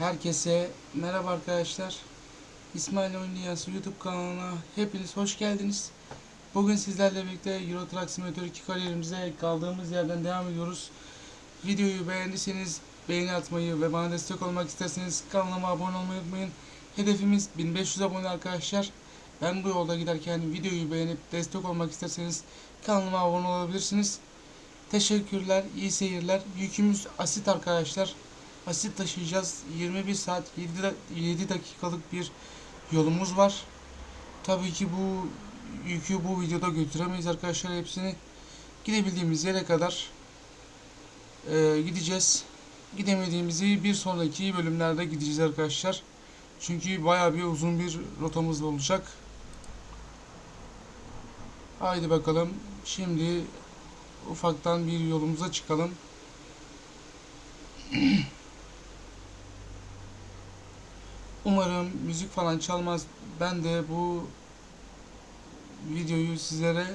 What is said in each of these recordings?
Herkese merhaba arkadaşlar. İsmail Oyun YouTube kanalına hepiniz hoş geldiniz. Bugün sizlerle birlikte Euro Truck Simulator 2 kariyerimize kaldığımız yerden devam ediyoruz. Videoyu beğendiyseniz beğeni atmayı ve bana destek olmak isterseniz kanalıma abone olmayı unutmayın. Hedefimiz 1500 abone arkadaşlar. Ben bu yolda giderken videoyu beğenip destek olmak isterseniz kanalıma abone olabilirsiniz. Teşekkürler, iyi seyirler. Yükümüz asit arkadaşlar. Asit taşıyacağız. 21 saat 7, da- 7 dakikalık bir yolumuz var. Tabii ki bu yükü bu videoda götüremeyiz arkadaşlar hepsini. Gidebildiğimiz yere kadar e, gideceğiz. Gidemediğimizi bir sonraki bölümlerde gideceğiz arkadaşlar. Çünkü bayağı bir uzun bir rotamız olacak. Haydi bakalım. Şimdi ufaktan bir yolumuza çıkalım. Umarım müzik falan çalmaz. Ben de bu videoyu sizlere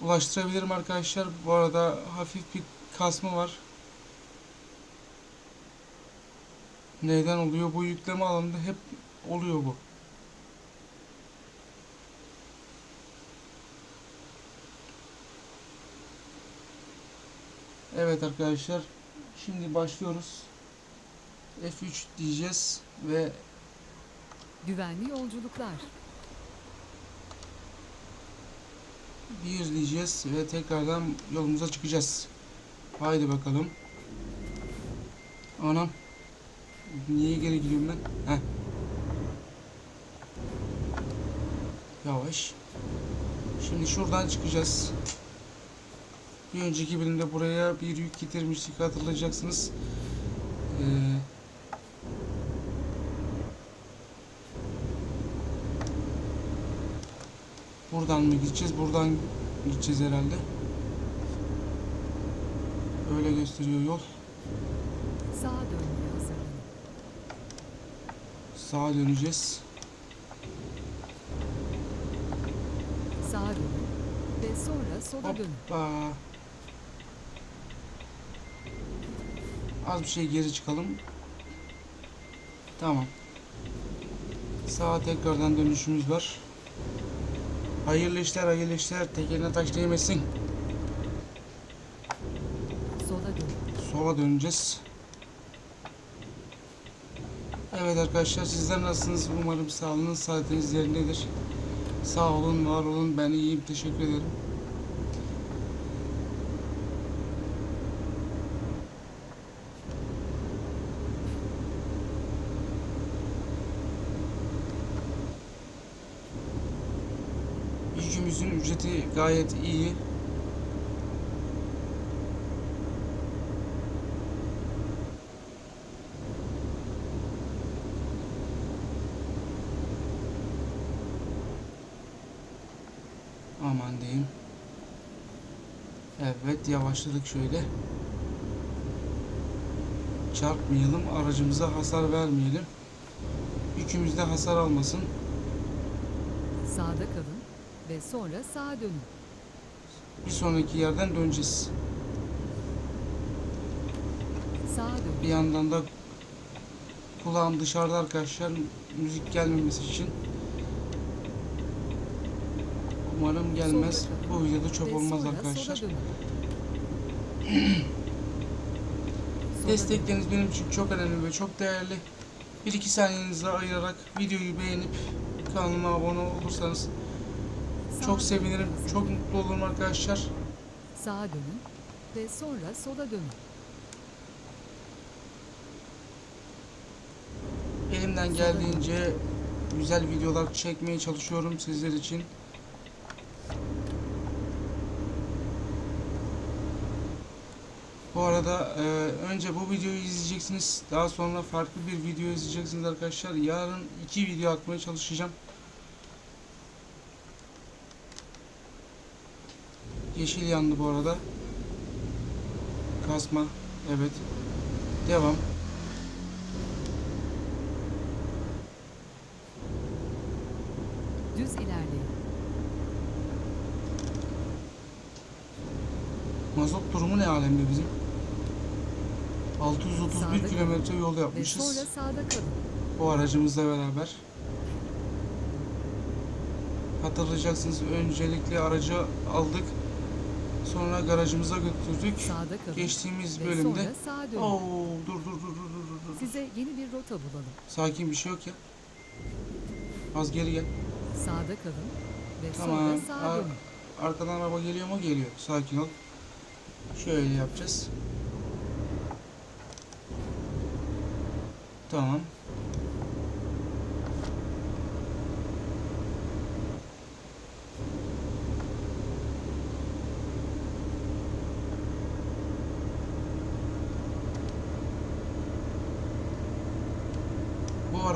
ulaştırabilirim arkadaşlar. Bu arada hafif bir kasma var. Neden oluyor? Bu yükleme alanında hep oluyor bu. Evet arkadaşlar. Şimdi başlıyoruz. F3 diyeceğiz ve Güvenli yolculuklar. bir diyeceğiz ve tekrardan yolumuza çıkacağız. Haydi bakalım. Anam. Niye geri gidiyorum ben? Heh. Yavaş. Şimdi şuradan çıkacağız. Bir önceki bölümde buraya bir yük getirmiştik hatırlayacaksınız. Ee, buradan mı gideceğiz? Buradan gideceğiz herhalde. Öyle gösteriyor yol. Sağa dönmeye hazırlanın. Sağa döneceğiz. Sağa dönün ve sonra sola dönün. Hoppa. Az bir şey geri çıkalım. Tamam. Sağa tekrardan dönüşümüz var. Hayırlı işler, hayırlı işler. Tekerine taş değmesin. Sola dönün. Sola döneceğiz. Evet arkadaşlar sizler nasılsınız? Umarım sağlığınız, saatiniz yerindedir. Sağ olun, var olun. Ben iyiyim. Teşekkür ederim. Yükümüzün ücreti gayet iyi. Aman diyeyim. Evet yavaşladık şöyle. Çarpmayalım, aracımıza hasar vermeyelim. Yükümüzde hasar almasın. Sağda kalın ve sonra sağa dönün. Bir sonraki yerden döneceğiz. Sağa Bir dönün. yandan da kulağım dışarıda arkadaşlar müzik gelmemesi için. Umarım gelmez. Bu videoda çok ve olmaz arkadaşlar. Destekleriniz benim için çok önemli ve çok değerli. 1-2 saniyenizi ayırarak videoyu beğenip kanalıma abone olursanız. Çok sevinirim. Çok mutlu olurum arkadaşlar. Sağa dönün ve sonra sola dönün. Elimden geldiğince güzel videolar çekmeye çalışıyorum sizler için. Bu arada e, önce bu videoyu izleyeceksiniz. Daha sonra farklı bir video izleyeceksiniz arkadaşlar. Yarın iki video atmaya çalışacağım. Yeşil yandı bu arada. Kasma. Evet. Devam. Düz ilerleyin. Mazot durumu ne alemde bizim? 631 Sağda kilometre yol Ve yapmışız. sonra sağda kalın. Bu aracımızla beraber. Hatırlayacaksınız öncelikle aracı aldık. Sonra garajımıza götürdük. Sağda kalın. Geçtiğimiz Ve bölümde sonra sağa dönün. Oo, dur dur dur dur dur dur. Size yeni bir rota bulalım. Sakin bir şey yok ya. Az geri gel. Sağda kalın. Ve Tamam. sonra sağa Ar- dönün. arkadan araba geliyor mu? Geliyor. Sakin ol. Şöyle yapacağız. Tamam.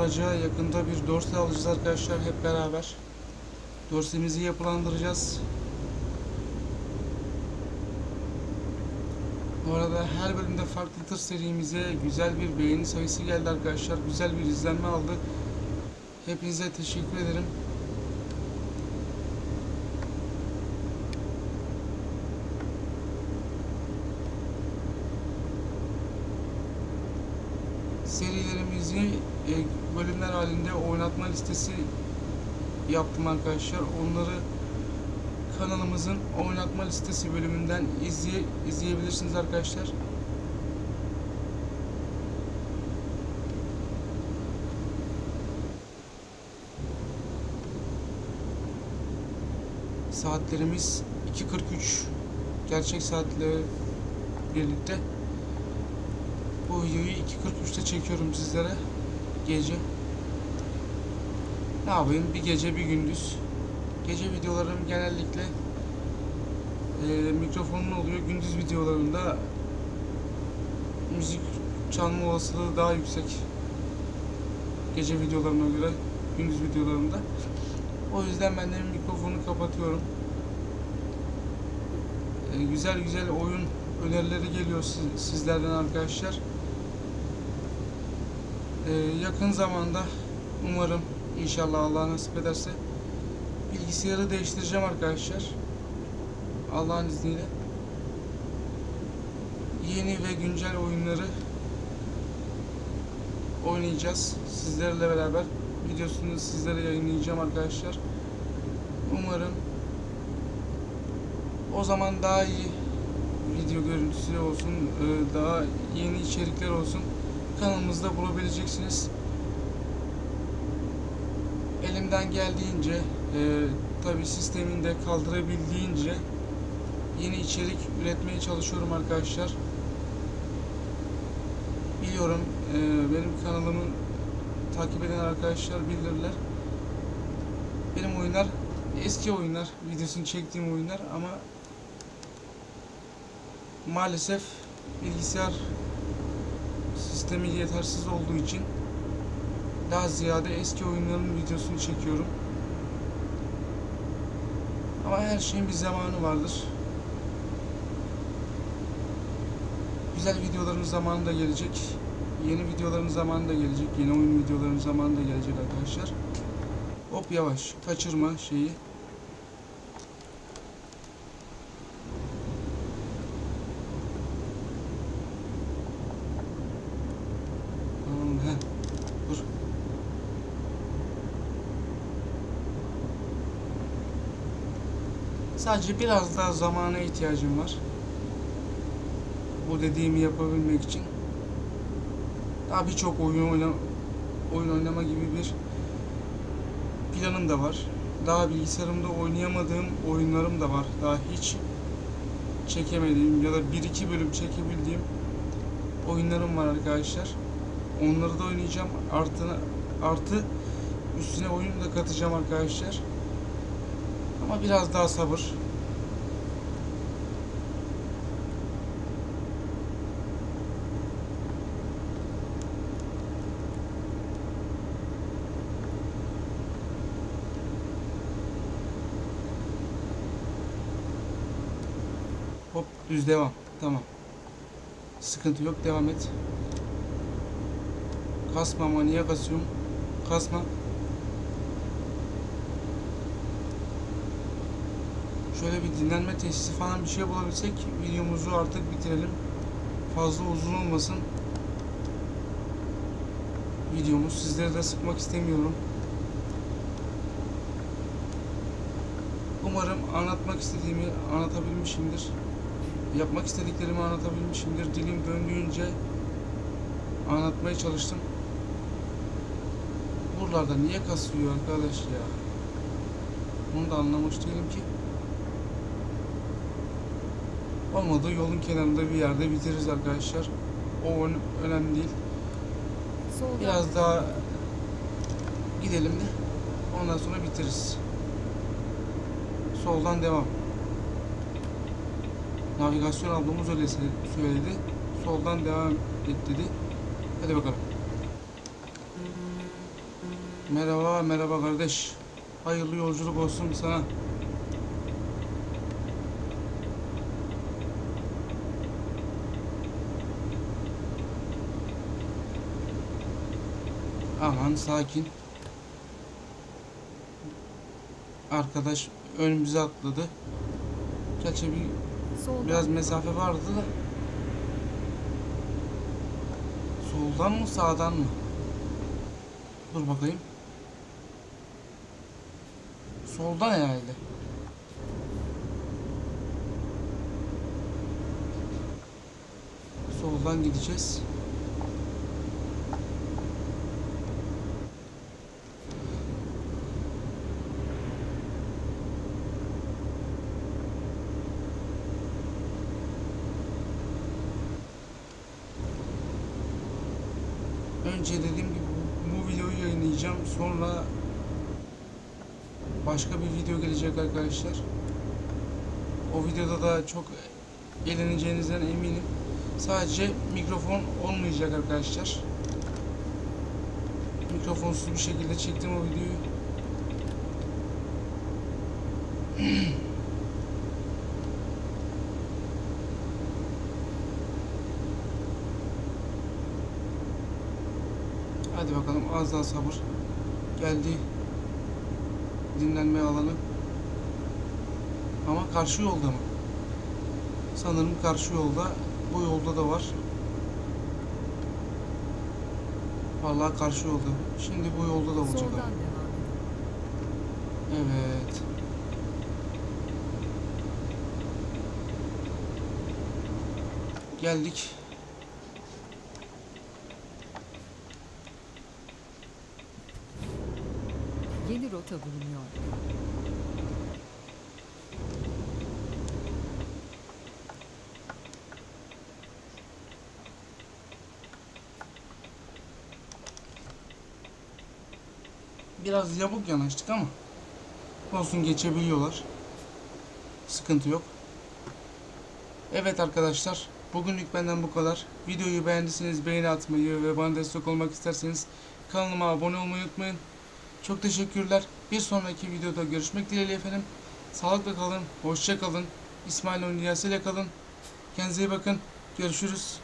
Araca yakında bir dorse alacağız arkadaşlar hep beraber. Dorsemizi yapılandıracağız. Bu arada her bölümde farklı tır serimize güzel bir beğeni sayısı geldi arkadaşlar. Güzel bir izlenme aldı. Hepinize teşekkür ederim. Oynatma listesi yaptım arkadaşlar. Onları kanalımızın oynatma listesi bölümünden izleye, izleyebilirsiniz arkadaşlar. Saatlerimiz 2.43 gerçek saatle birlikte bu videoyu 2.43'te çekiyorum sizlere gece ne yapayım? Bir gece bir gündüz. Gece videolarım genellikle e, mikrofonun oluyor. Gündüz videolarımda müzik çalma olasılığı daha yüksek gece videolarına göre gündüz videolarımda o yüzden ben de mikrofonu kapatıyorum. E, güzel güzel oyun önerileri geliyor siz- sizlerden arkadaşlar. E, yakın zamanda umarım inşallah Allah nasip ederse bilgisayarı değiştireceğim arkadaşlar. Allah'ın izniyle. Yeni ve güncel oyunları oynayacağız. Sizlerle beraber videosunu sizlere yayınlayacağım arkadaşlar. Umarım o zaman daha iyi video görüntüsü olsun, e, daha yeni içerikler olsun kanalımızda bulabileceksiniz elimden geldiğince e, tabi sistemini de kaldırabildiğince yeni içerik üretmeye çalışıyorum arkadaşlar. Biliyorum e, benim kanalımı takip eden arkadaşlar bilirler. Benim oyunlar eski oyunlar, videosunu çektiğim oyunlar ama maalesef bilgisayar sistemi yetersiz olduğu için daha ziyade eski oyunların videosunu çekiyorum. Ama her şeyin bir zamanı vardır. Güzel videoların zamanı da gelecek. Yeni videoların zamanı da gelecek. Yeni oyun videoların zamanı da gelecek arkadaşlar. Hop yavaş. Kaçırma şeyi. Tamam, heh. Dur. Sadece biraz daha zamana ihtiyacım var. Bu dediğimi yapabilmek için. Daha birçok oyun oyun oynama gibi bir planım da var. Daha bilgisayarımda oynayamadığım oyunlarım da var. Daha hiç çekemediğim ya da bir iki bölüm çekebildiğim oyunlarım var arkadaşlar. Onları da oynayacağım. Artı artı üstüne oyun da katacağım arkadaşlar. Ama biraz daha sabır. Hop düz devam. Tamam. Sıkıntı yok devam et. Kasma ama niye kasıyorum? Kasma. Şöyle bir dinlenme tesisi falan bir şey bulabilsek videomuzu artık bitirelim. fazla uzun olmasın. Videomuz sizleri de sıkmak istemiyorum. Umarım anlatmak istediğimi anlatabilmişimdir. Yapmak istediklerimi anlatabilmişimdir. Dilim döndüğünce anlatmaya çalıştım. Buralarda niye kasıyor arkadaş ya? Bunu da anlamış değilim ki. Olmadı yolun kenarında bir yerde bitiririz arkadaşlar. O ön- önemli değil. Soldan Biraz daha gidelim de ondan sonra bitiririz. Soldan devam. Navigasyon ablamız öyle söyledi. Soldan devam et dedi. Hadi bakalım. Merhaba, merhaba kardeş. Hayırlı yolculuk olsun sana. Aman sakin. Arkadaş önümüze atladı. Gerçi bir biraz mesafe vardı da. Soldan mı sağdan mı? Dur bakayım. Soldan herhalde. Soldan gideceğiz. Önce dediğim gibi bu- bu videoyu yayınlayacağım. Sonra başka bir video gelecek arkadaşlar. O videoda da çok eğleneceğinizden eminim. Sadece mikrofon olmayacak arkadaşlar. Mikrofonsuz bir şekilde çektim o videoyu. Hadi bakalım az daha sabır. Geldi dinlenme alanı. Ama karşı yolda mı? Sanırım karşı yolda. Bu yolda da var. Vallahi karşı yolda. Şimdi bu yolda da olacak. edin. Evet. Geldik. Yeni rota bulunuyor. Biraz yamuk yanaştık ama olsun geçebiliyorlar. Sıkıntı yok. Evet arkadaşlar, bugünlük benden bu kadar. Videoyu beğendiyseniz beğeni atmayı ve bana destek olmak isterseniz kanalıma abone olmayı unutmayın. Çok teşekkürler. Bir sonraki videoda görüşmek dileğiyle efendim. Sağlıkla kalın, hoşça kalın. İsmail Dünyası ile kalın. Kendinize iyi bakın. Görüşürüz.